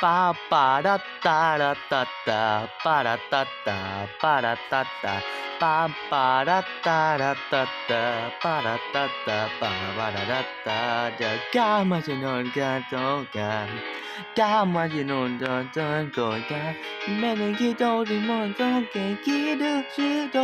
パーパラッタラッタッタパラッタッタパラッタッタパンパラッタラッタッタパラッタッタパラララッタじゃガマジのガトガガマジのガトガ夢に一人もとけきるしと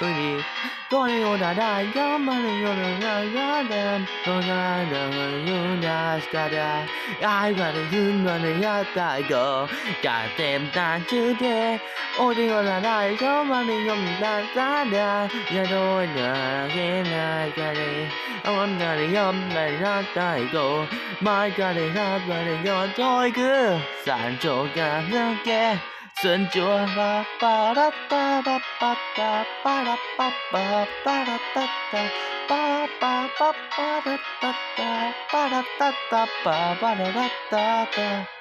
無理。これラなら頑張るよならだ。こならよなしたら。愛はるふんのねやったいよ。勝手なちで。俺をなら頑張るよサダン。やろうなげながれ。あんなにやんなりなったよ。前からやんなりよといく。山頂が抜け。và đi gió tôi cứ sản chỗ cả nước kê 顺着啦，巴拉哒巴巴哒，巴拉巴巴巴拉哒哒，巴巴巴巴拉哒哒，巴拉哒哒巴巴拉哒哒哒。